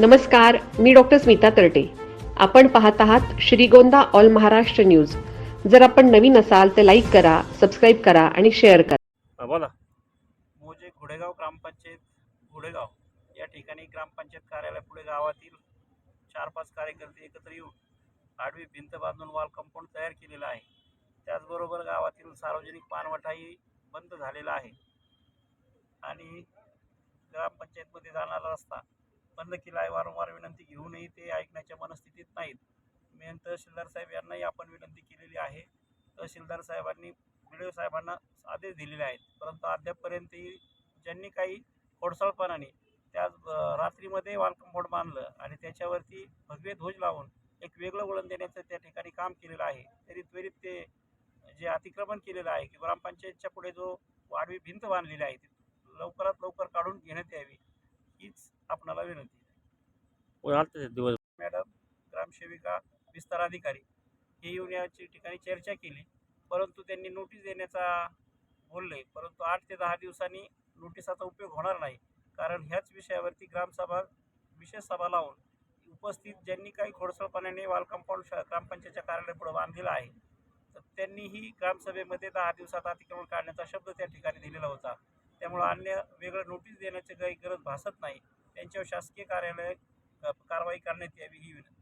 नमस्कार मी डॉक्टर स्मिता तरटे. आपण पाहत आहात श्रीगोंदा ऑल महाराष्ट्र न्यूज. जर आपण नवीन असाल तर लाईक करा सबस्क्राईब करा आणि शेअर करा. बोला. मोजे घोडेगाव ग्रामपंचायत घोडेगाव. या ठिकाणी ग्रामपंचायत कार्यालय पुढे गावातील चार पाच कार्यकर्ते एकत्र येऊन आडवी भिंत बांधून वॉल कंपाऊंड तयार केलेलं आहे. त्याचबरोबर गावातील सार्वजनिक पाणवठाही बंद झालेला आहे. आणि ग्रामपंचायतमध्ये जाणारा रस्ता बंद केला आहे वारंवार विनंती घेऊनही ते ऐकण्याच्या मनस्थितीत नाहीत. मेन तहसीलदार साहेब यांनाही आपण विनंती केलेली आहे. तहसीलदार साहेबांनी व्हिडिओ साहेबांना आदेश दिलेले आहेत. परंतु अद्यापपर्यंतही ज्यांनी काही खोडसाळपणाने त्या रात्रीमध्ये वाल बांधलं आणि त्याच्यावरती भगवे ध्वज लावून एक वेगळं वळण देण्याचं त्या ठिकाणी काम केलेलं आहे. तरी त्वरित ते जे अतिक्रमण केलेलं आहे की ग्रामपंचायतच्या पुढे जो वाढवी भिंत बांधलेली आहे ती लवकरात लवकर काढून घेण्यात यावी. विनंती दिवस. मॅडम ग्रामसेविका विस्तार अधिकारी हे येऊन याची ठिकाणी चर्चा केली. परंतु त्यांनी नोटीस देण्याचा बोलले. परंतु आठ ते दहा दिवसांनी नोटिसाचा उपयोग होणार नाही. कारण ह्याच विषयावरती ग्रामसभा विशेष सभा लावून उपस्थित ज्यांनी काही खोडसळपणाने वाल कंपाऊंड श- ग्रामपंचायतच्या कार्यालयापुढे बांधलेला आहे तर त्यांनीही ग्रामसभेमध्ये दहा दिवसात अतिक्रमण काढण्याचा शब्द त्या ठिकाणी दिलेला होता. त्यामुळं अन्य वेगळं नोटीस देण्याची काही गरज भासत नाही. त्यांच्यावर शासकीय कार्यालय कारवाई करण्यात यावी ही विनंती.